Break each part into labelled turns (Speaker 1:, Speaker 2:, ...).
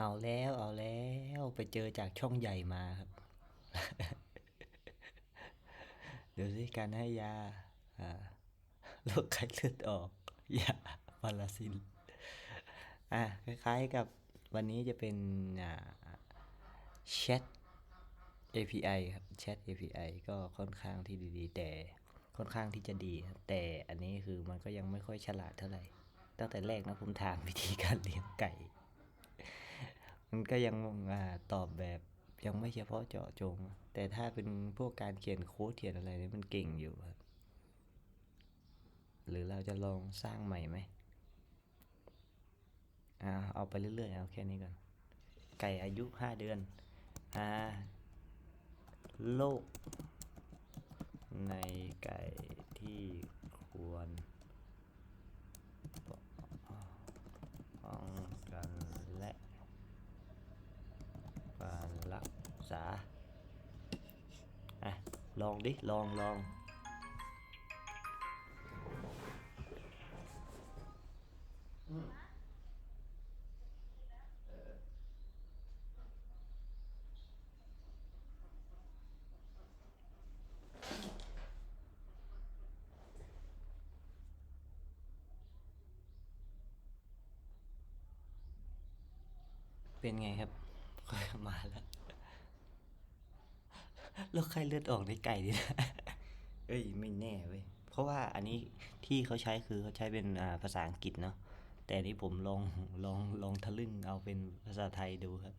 Speaker 1: เอาแล้วเอาแล้วไปเจอจากช่องใหญ่มาครับ เดี๋ยวสิการให้ยาโรคไข้เลือดออกยาพาราซินอะคล้ายๆกับวันนี้จะเป็นอ่าแชท API ครับแชท API ก็ค่อนข้างที่ดีๆ แต่ค่อนข้างที่จะดีครับแต่อันนี้คือมันก็ยังไม่ค่อยฉลาดเท่าไหร่ ตั้งแต่แรกนะผมถามวิธีการเลี้ยงไก่ มันก็ยังอตอบแบบยังไม่เฉพาะเจาะจง แต่ถ้าเป็นพวกการเขียนโค้ดเขียนอะไรนี่มันเก่งอยู่ครับ หรือเราจะลองสร้างใหม่ไหมอ่าเอาไปเรื่อยๆเอาแค่นี้ก่อน ไก่อายุห้าเดือน อ่าโรคในไก่ที่ควรป้องกันและการรัก ษาอะลองดิ ลองลองเป็นไงครับค่อยมาแล้ว โรคไข้เลือดออกในไก่ดินะ เอ้ยไม่แน่เว้ย เพราะว่าอันนี้ที่เขาใช้คือเขาใช้เป็นภาษาอังกฤษเนาะ แต่นนี้ผมลองลองลองทะลึ่งเอาเป็นภาษาไทยดูครับ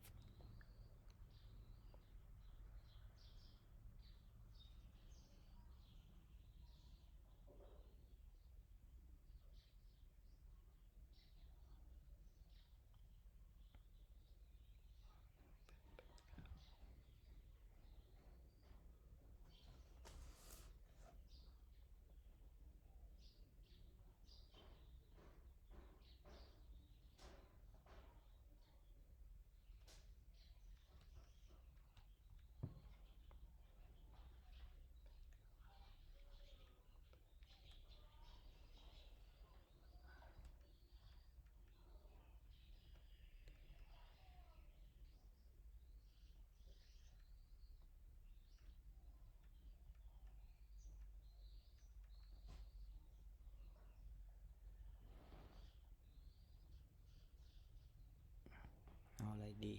Speaker 1: ดี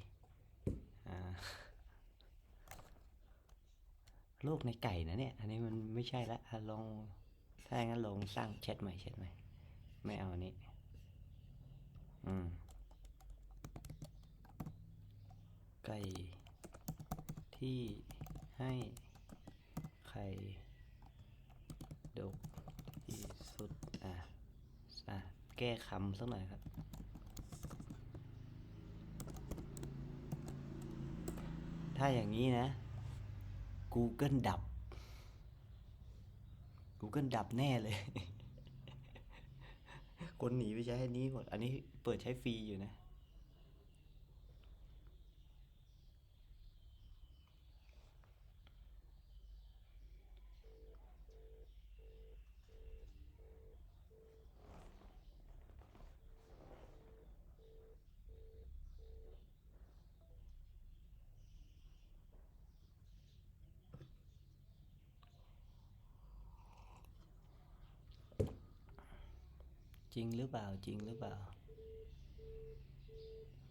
Speaker 1: อ่าโรคในไก่นะเนี่ย อันนี้มันไม่ใช่ละลองถ้าอย่างนั้นลองสร้างแชทใหม่แชทใหม่ ไม่เอาอันนี้ อืม ไก่ที่ให้ไข่ดกที่สุด อะ อะ แก้คำสักหน่อยครับ ถ้าอย่างนี้นะ Google ดับ Google ดับแน่เลย คนหนีไปใช้อันนี้หมด อันนี้เปิดใช้ฟรีอยู่นะ จริงหรือเปล่าจริงหรือเปล่า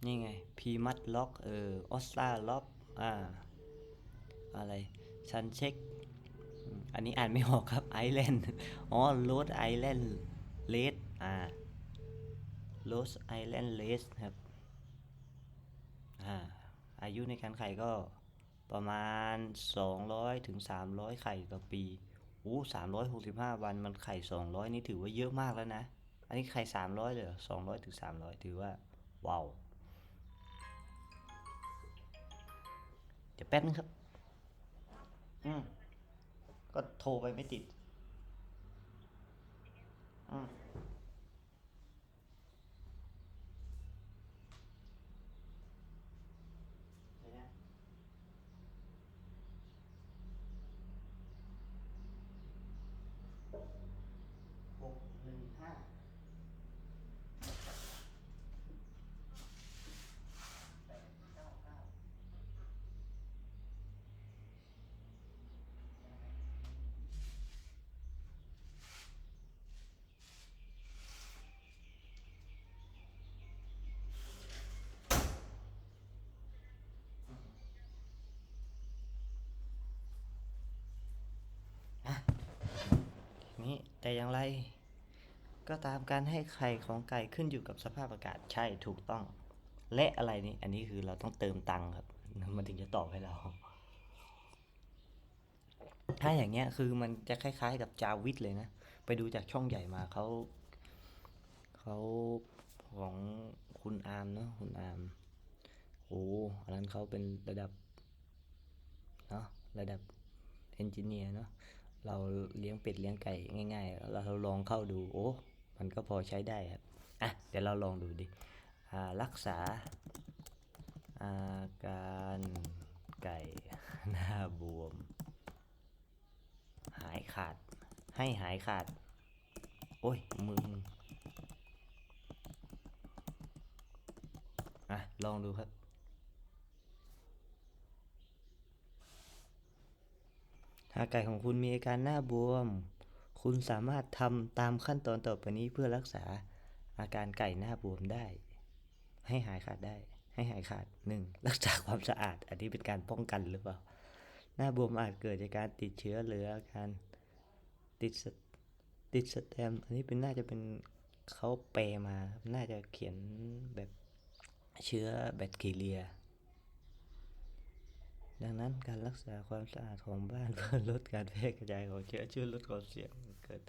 Speaker 1: นี่ไงพีมัดล็อกเออออสตาล็อกอ่าอะไรซันเช็ค อันนี้อ่านไม่ออกครับไอแลนด์อ๋อโรดไอแลนด์เลสอ่าโรสไอแลนด์เลสครับอ่าอายุในการไข่ก็ประมาณ 200ถึง300 ไข่ต่อปีโอ้365 วันมันไข่ 200 นี่ถือว่าเยอะมากแล้วนะ อันนี้ไข่300เลยเหรอยถึงสามร้อยถือว่าว้าวเดี๋ยวแป๊บนึงครับ อืมก็โทรไปไม่ติด อืม เดี๋ยวนะหกหนึ่งห้า แต่อย่างไร ก็ตามการให้ไข่ของไก่ขึ้นอยู่กับสภาพอากาศใช่ถูกต้อง และอะไรนี่อันนี้คือเราต้องเติมตังค์ครับมันถึงจะตอบให้เรา ถ้าอย่างเงี้ยคือมันจะคล้าย ๆ กับจาวิทเลยนะ ไปดูจากช่องใหญ่มาเขาเขาของคุณอาร์มเนาะคุณอาร์มโอ้อันนั้นเขาเป็นระดับเนาะระดับเอนจิเนียร์เนาะ เราเลี้ยงเป็ดเลี้ยงไก่ง่าย ๆ เราลองเข้าดูโอ้มันก็พอใช้ได้ครับอะเดี๋ยวเราลองดูดิรักษาอาการไก่หน้าบวม หายขาดให้หายขาด โอ้ยมึงอะลองดูครับ ถ้าไก่ของคุณมีอาการหน้าบวม คุณสามารถทำตามขั้นตอนต่อไปนี้เพื่อรักษาอาการไก่หน้าบวมได้ ให้หายขาดได้ ให้หายขาดหนึ่งรักษาความสะอาด อันนี้เป็นการป้องกันหรือเปล่า หน้าบวมอาจเกิดจากการติดเชื้อหรืออาการติดติดสแตม อันนี้เป็นน่าจะเป็นเขาแปลมา น่าจะเขียนแบบเชื้อแบคทีเรีย ดังนั้นการรักษาความสะอาดของบ้านเพื่อลดการแพร่กระจายของเชื้อช่วยลดความเสี่ยงเกิด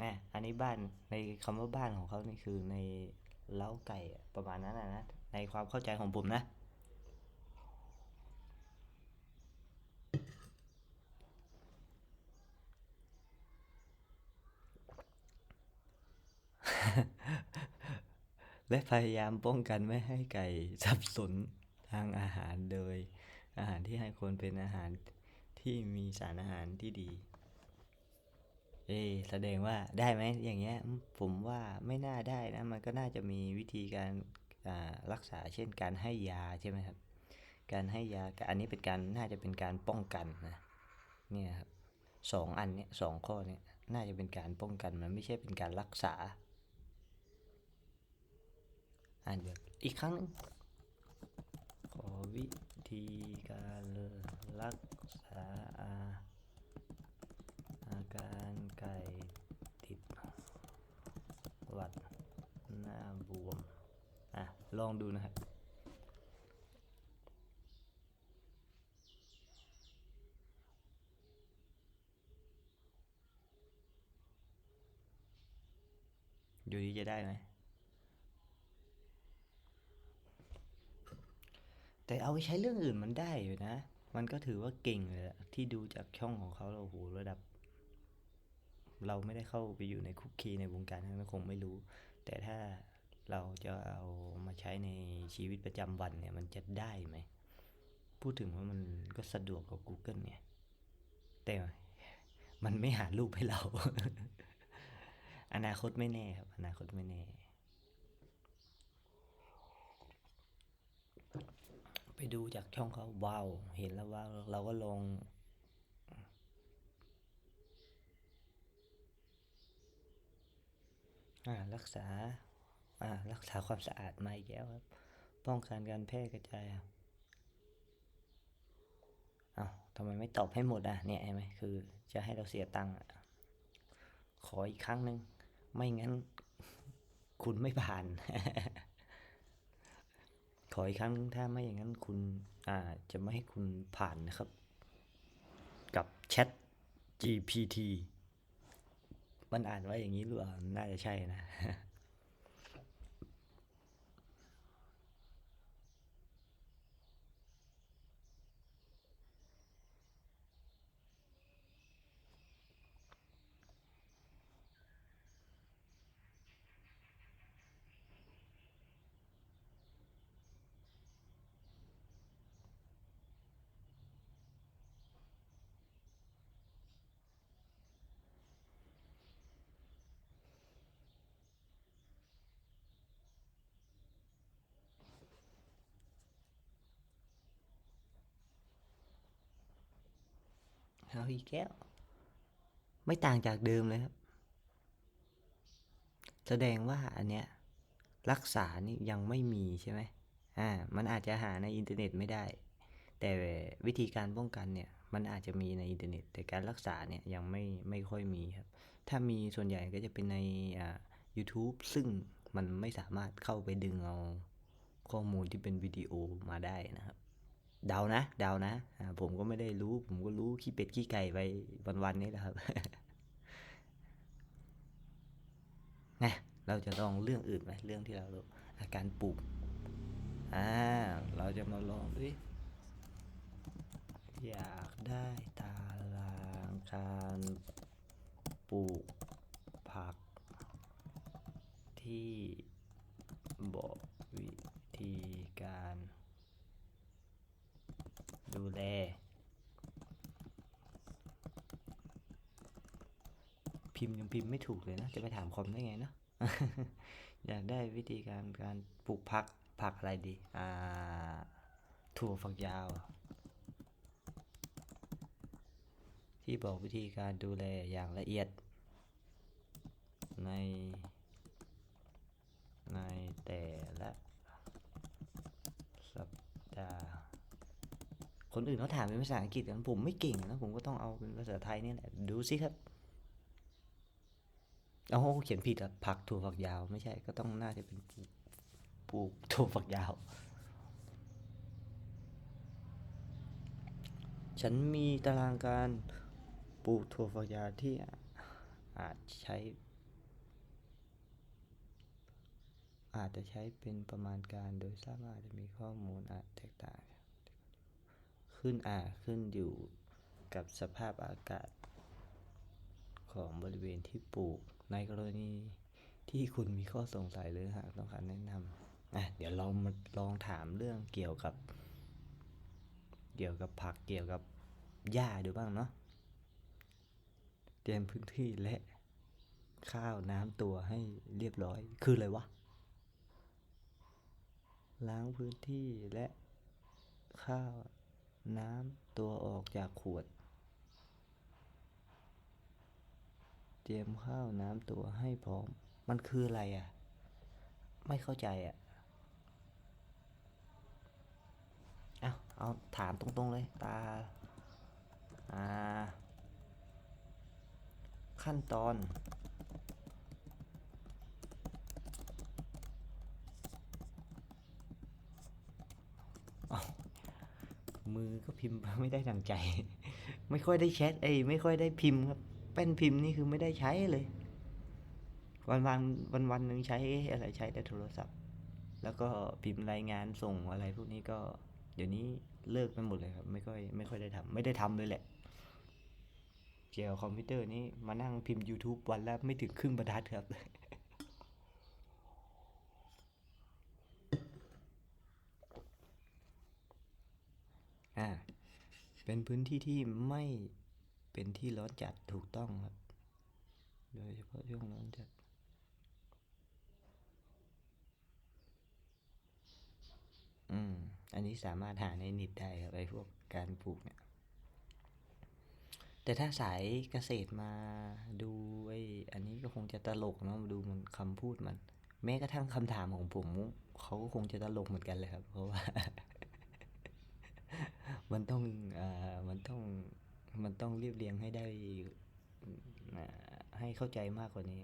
Speaker 1: อะอันนี้บ้านในคำว่าบ้านของเขานี่คือในเล้าไก่ประมาณนั้นนะในความเข้าใจของผมนะ และพยายามป้องกันไม่ให้ไก่สับสนทางอาหารโดย อาหารที่ให้ควรเป็นอาหารที่มีสารอาหารที่ดี เอะแสดงว่าได้ไหมอย่างเงี้ย ผมว่าไม่น่าได้นะ มันก็น่าจะมีวิธีการรักษาเช่นการให้ยาใช่ไหมครับ การให้ยากับอันนี้เป็นการน่าจะเป็นการป้องกันนะเนี่ยครับสองอันเนี้ยสองข้อเนี้ยน่าจะเป็นการป้องกันมันไม่ใช่เป็นการรักษาอ่านเดี๋ยวอีกครั้งขอวิ ธีการรักษาอาอาการไก่ติดหวัดหน้าบวม อะ ลองดูนะครับอยู่ดีจะได้ไหม แต่เอาไปใช้เรื่องอื่นมันได้อยู่นะ มันก็ถือว่าเก่งเลยที่ดูจากช่องของเขาเราโหระดับ เราไม่ได้เข้าไปอยู่ในคุกคีในวงการนั้นก็คงไม่รู้ แต่ถ้าเราจะเอามาใช้ในชีวิตประจำวันเนี่ย มันจะได้ไหม พูดถึงว่ามันก็สะดวกกว่า Google เนี่ย แต่มันไม่หารูปให้เรา อนาคตไม่แน่ครับ อนาคตไม่แน่ ไป ดูจากช่องเขาว้าว เห็นแล้วว้าวเราก็ลงอ่ารักษาอ่ารักษาความสะอาดมาอีกแล้วครับ ป้องกันการแพร่กระจายครับอ้าทำไมไม่ตอบให้หมดอะ เนี่ยเห็นไหมคือจะให้เราเสียตังค์ขออีกครั้งหนึ่ง ไม่งั้นคุณไม่ผ่าน ขออีกครั้งหนึ่งถ้าไม่อย่างนั้นคุณอาจะไม่ให้คุณผ่านนะครับ กับแชท GPT มันอ่านว่าอย่างนี้หรือเปล่า น่าจะใช่นะ เอาอีกแก้ว ไม่ต่างจากเดิมเลยครับ แสดงว่าอันเนี้ยรักษานี่ยังไม่มีใช่ไหมอ่า มันอาจจะหาในอินเทอร์เน็ตไม่ได้ แต่วิธีการป้องกันเนี่ย มันอาจจะมีในอินเทอร์เน็ต แต่การรักษาเนี่ยยังไม่ไม่ค่อยมีครับ ถ้ามีส่วนใหญ่ก็จะเป็นในอ่า YouTube ซึ่งมันไม่สามารถเข้าไปดึงเอาข้อมูลที่เป็นวิดีโอมาได้นะครับ เดานะเดานะผมก็ไม่ได้รู้ ผมก็รู้ขี้เป็ดขี้ไก่ไปวันๆนี้แหละครับไงเราจะลองเรื่องอื่นไหมเรื่องที่เรารู้อาการปลูกอ่าเราจะมาลองดูดิอยากได้ตารางการปลูกผัก ที่บอกวิธีการ ดูแล พิมพ์ยังพิมพ์ไม่ถูกเลยนะ จะไปถามคอมได้ไงเนอะอยากได้วิธีการการปลูกผักผักอะไรดี อ่า ถั่วฝักยาว ที่บอกวิธีการดูแลอย่างละเอียด ในในแต่ละสัปดาห์ คนอื่นเขาถามเป็นภาษาอังกฤษกันผมไม่เก่งนะผมก็ต้องเอาเป็นภาษาไทยนี่แหละดูสิครับเอาเขียนผิดอะผักถั่วฝักยาว ไม่ใช่ก็ต้องน่าจะเป็นปลูกถั่วฝักยาว ฉันมีตารางการปลูกถั่วฝักยาวที่อาจใช้ อาจจะใช้เป็นประมาณการโดยทราบว่าอาจจะมีข้อมูลอาจแตกต่าง ขึ้นอ่าขึ้นอยู่กับสภาพอากาศ ของบริเวณที่ปลูกในกรณีที่คุณมีข้อสงสัยหรือหากต้องการแนะนำอะเดี๋ยวลองมาลองถามเรื่องเกี่ยวกับ เกี่ยวกับผักเกี่ยวกับหญ้าดูบ้างเนาะเตรียมพื้นที่และข้าวน้ำตัวให้เรียบร้อย คืออะไรวะ ล้างพื้นที่และข้าว น้ำตัวออกจากขวด เตรียมข้าวน้ำตัวให้พร้อม มันคืออะไรอะ ไม่เข้าใจอะเอาเอาถามตรงๆเลยตาอ่าขั้นตอน อ้าว มือก็พิมพ์ไม่ได้ดังใจ ไม่ค่อยได้แชทเอ้ไม่ค่อยได้พิมพ์ครับแป้นพิมพ์นี่คือไม่ได้ใช้เลย วันวันวันวันหนึ่งใช้อะไรใช้แต่โทรศัพท์ แล้วก็พิมพ์รายงานส่งอะไรพวกนี้ก็ เดี๋ยวนี้เลิกไปหมดเลยครับ ไม่ค่อยไม่ค่อยได้ทำไม่ได้ทำเลยแหละเกี่ยวคอมพิวเตอร์นี้มานั่งพิมพ์ YouTube วันละไม่ถึงครึ่งบรรทัดครับ อ่า เป็นพื้นที่ที่ไม่เป็นที่ร้อนจัดถูกต้องครับ โดยเฉพาะช่วงร้อนจัด อืม อันนี้สามารถหาในนิตได้ครับไอ้พวกการปลูกเนี่ย แต่ถ้าสายเกษตรมาดูไอ้อันนี้ก็คงจะตลกเนาะดูมันคำพูดมัน แม้กระทั่งคำถามของผมเขาก็คงจะตลกเหมือนกันเลยครับ เพราะว่า มันต้องอ่ามันต้องมันต้องเรียบเรียงให้ได้ให้เข้าใจมากกว่านี้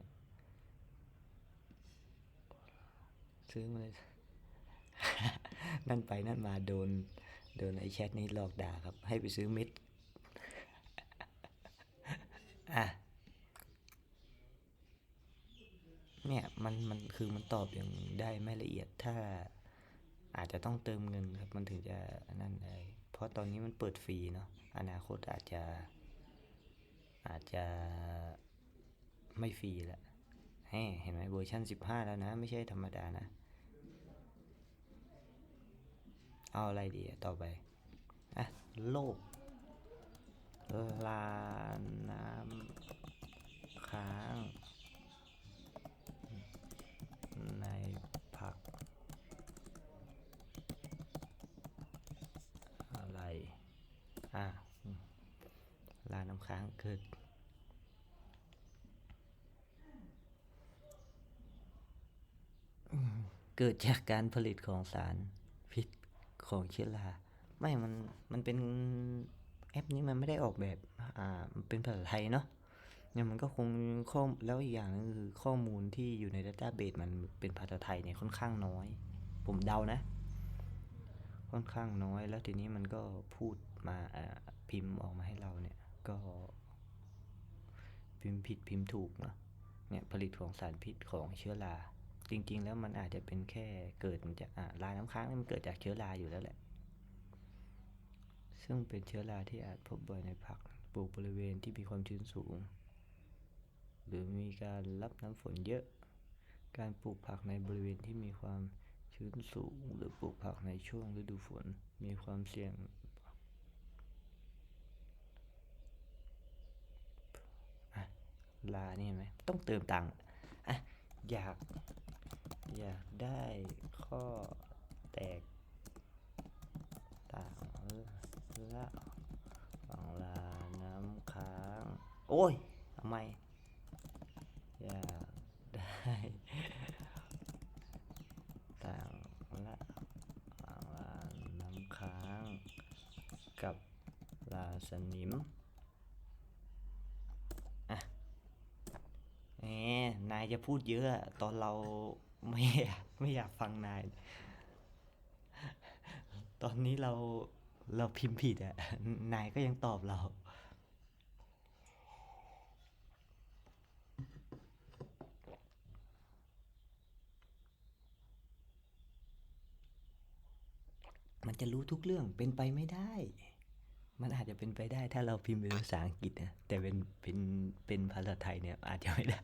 Speaker 1: ซื้อมาเลย นั่นไปนั่นมาโดน โดนไอ้แชทนี้หลอกด่าครับ ให้ไปซื้อเม็ดอะเนี่ยมันมันคือมันตอบอย่างได้ไม่ละเอียดถ้าอาจจะต้องเติมเงินครับ มันถึงจะนั่นได้ เพราะตอนนี้มันเปิดฟรีเนาะอนาคตอาจจะ อาจจะไม่ฟรีละแฮ่เห็นไหมเวอร์ชัน15 แล้วนะ ไม่ใช่ธรรมดานะ เอาอะไรดีต่อไป อะ โลก ลาน้ำค้าง ในผัก อะไร อะอืมลาน้ำ ค้างคือเกิดจากการผลิตของสารพิษของเชื้อราไม่มันมันเป็นแอปนี้มันไม่ได้ออกแบบอ่ามันเป็นภาษาไทยเนาะเนี่ยมันก็คงข้อมแล้วอีกอย่างหนึงคือข้อมูลที่อยู่ใน Database มันเป็นภาษาไทยเนี่ยค่อนข้างน้อย ผมเดานะ ค่อนข้างน้อยแล้วทีนี้มันก็พูดมาอ่าพิมพ์ออกมาให้เรา ก็พิมพ์ผิดพิมพ์ถูกเนาะเนี่ยผลิตของสารพิษของเชื้อราจริง ๆ แล้วมันอาจจะเป็นแค่เกิดมาจากอ่าลาน้ำค้างมันเกิดจากเชื้อราอยู่แล้วแหละ ซึ่งเป็นเชื้อราที่อาจพบบ่อยในผักปลูกบริเวณที่มีความชื้นสูง หรือมีการรับน้ำฝนเยอะ การปลูกผักในบริเวณที่มีความชื้นสูง หรือปลูกผักในช่วงฤดูฝน มีความเสี่ยง อะ ลานี่เห็นไหมต้องเติมตังค์อะอยาก อยากได้ข้อแตกต่างละฝั่งลาน้ำค้าง โอ้ยทำไมอยากได้ต่างละฝั่งลาน้ำค้าง กับลาสนิม อะแหมนาย จะพูดเยอะตอนเราไม่ไม่อยากฟังนาย ตอนนี้เราเราพิมพ์ผิดอะนายก็ยังตอบเรา มันจะรู้ทุกเรื่องเป็นไปไม่ได้ มันอาจจะเป็นไปได้ถ้าเราพิมพ์เป็นภาษาอังกฤษนะ แต่เป็นเป็นเป็นภาษาไทยเนี่ยอาจจะไม่ได้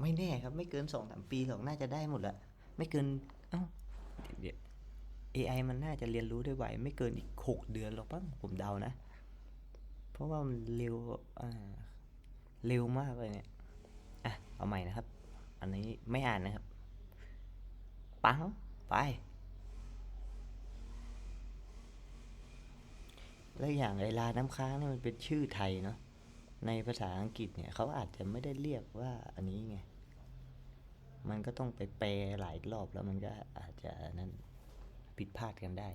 Speaker 1: ไม่แน่ครับ ไม่เกินสองสามปีหรอกน่าจะได้หมดละไม่เกินเอ้าเดี๋ยว AI มันน่าจะเรียนรู้ได้ไวไม่เกินอีกหกเดือนหรอกมั้งผมเดานะ เพราะว่ามันเร็วอ่าเร็วมากเลยเนี่ยอะเอาใหม่นะครับ อันนี้ไม่อ่านนะครับ ปังไปแล้วอย่างไอลาน้ำค้างนี่มันเป็นชื่อไทยเนาะ ในภาษาอังกฤษเนี่ยเขาอาจจะไม่ได้เรียกว่าอันนี้ไง มันก็ต้องไปแปลหลายรอบแล้วมันก็อาจจะนั้นผิดพลาดกันได้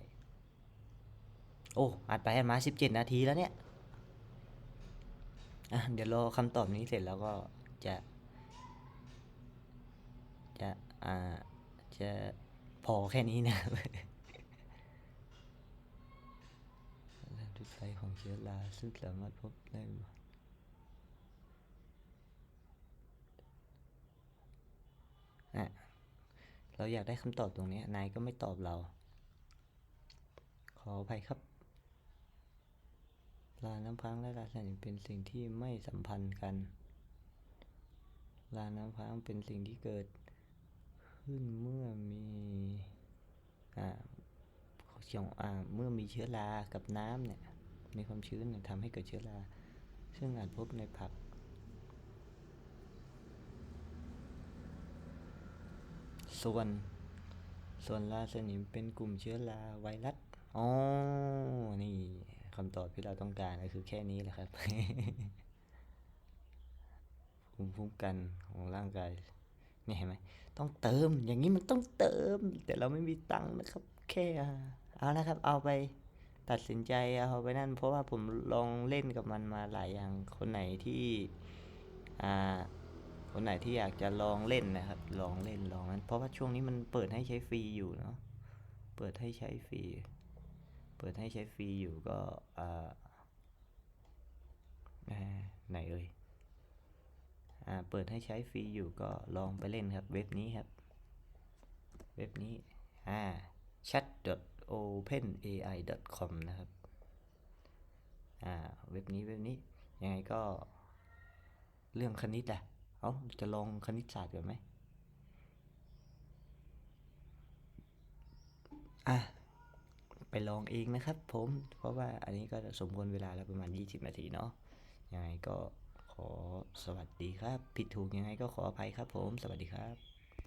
Speaker 1: โอ้อัดไปมาสิบเจ็ดนาทีแล้วเนี่ยอะเดี๋ยวรอคำตอบนี้เสร็จแล้วก็จะ จะอ่าจะพอแค่นี้นะทุกไฟของเชื้อราซึ่งสามารถพบได้ อะเราอยากได้คำตอบตรงนี้นายก็ไม่ตอบเรา ขออภัยครับลาน้ำพังและลาสนิเป็นสิ่งที่ไม่สัมพันธ์กัน ลาน้ำพังเป็นสิ่งที่เกิดขึ้นเมื่อมีอ่าเกี่ยวอ่าเมื่อมีเชื้อรากับน้ำเนี่ยมีความชื้นทำให้เกิดเชื้อราซึ่งอาจพบในผัก ส่วน ส่วนลาสนิมเป็นกลุ่มเชื้อราไวรัสอ๋อ นี่คำตอบที่เราต้องการก็คือแค่นี้แหละครับ ภูมิคุ้มกันของร่างกาย นี่เห็นไหม ต้องเติม อย่างนี้มันต้องเติม แต่เราไม่มีตังค์นะครับ แค่ เอานะครับ เอาไปตัดสินใจเอาไปนั่น เพราะว่าผมลองเล่นกับมันมาหลายอย่าง คนไหนที่ อ่า คนไหนที่อยากจะลองเล่นนะครับ ลองเล่นลองนั้น เพราะว่าช่วงนี้มันเปิดให้ใช้ฟรีอยู่เนาะ เปิดให้ใช้ฟรี เปิดให้ใช้ฟรีอยู่ก็อ่าไหนเอ่ยอ่า เปิดให้ใช้ฟรีอยู่ก็ลองไปเล่นครับ เว็บนี้ครับ เว็บนี้ อ่า chat.openai.com นะครับ อ่า เว็บนี้เว็บนี้ ยังไงก็เรื่องคณิตอะ เอ้าจะลองคณิตศาสตร์ก่อนไหมอะไปลองเองนะครับผม เพราะว่าอันนี้ก็สมควรเวลาแล้วประมาณ 20 นาทีเนาะ ยังไงก็ขอสวัสดีครับ ผิดถูกยังไงก็ขออภัยครับผม สวัสดีครับ